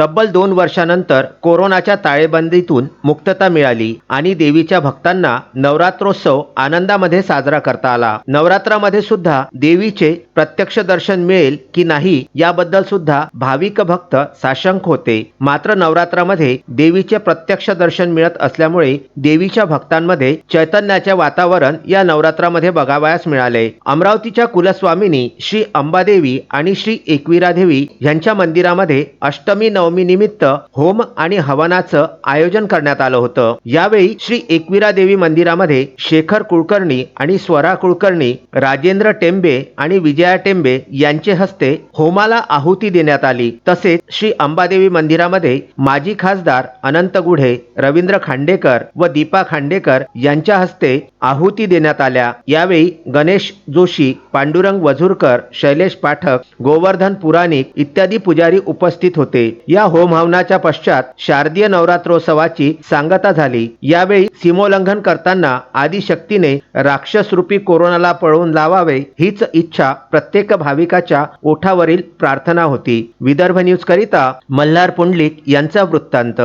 तब्बल दोन वर्षानंतर कोरोनाच्या ताळेबंदीतून मुक्तता मिळाली आणि देवीच्या भक्तांना नवरात्रोत्सव आनंदामध्ये साजरा करता आला. नवरात्रामध्ये सुद्धा देवीचे प्रत्यक्ष दर्शन मिळेल की नाही याबद्दल सुद्धा भाविक भक्त साशंक होते. मात्र नवरात्रामध्ये देवीचे प्रत्यक्ष दर्शन मिळत असल्यामुळे देवीच्या भक्तांमध्ये चैतन्याचे वातावरण या नवरात्रामध्ये बघावयास मिळाले. अमरावतीच्या कुलस्वामिनी श्री अंबादेवी आणि श्री एकविरा देवी यांच्या मंदिरामध्ये अष्टमी नवमी निमित्त होम आणि हवनाचं आयोजन करण्यात आलं होतं. यावेळी श्री एकविरा देवी मंदिरामध्ये शेखर कुलकर्णी आणि स्वरा कुलकर्णी राजेंद्र टेंबे आणि विजया टेंबे यांचे हस्ते होमाला आहुती देण्यात आली. तसेच श्री अंबादेवी मंदिरामध्ये माजी खासदार अनंत गुढे रवींद्र खांडेकर व दीपा खांडेकर यांच्या हस्ते आहुती देण्यात आल्या. यावेळी गणेश जोशी पांडुरंग वझुरकर शैलेश पाठक गोवर्धन पुराणिक इत्यादी पुजारी उपस्थित होते. या होम हवनाच्या पश्चात शारदीय नवरात्रोत्सवाची सांगता झाली. यावेळी सीमोल्लंघन करताना आदिशक्तीने राक्षसरूपी कोरोनाला पळवून लावावे हीच इच्छा प्रत्येक भाविकाच्या ओठावरील प्रार्थना होती. विदर्भ न्यूज करिता मल्हार पुंडलिक यांचा वृत्तांत.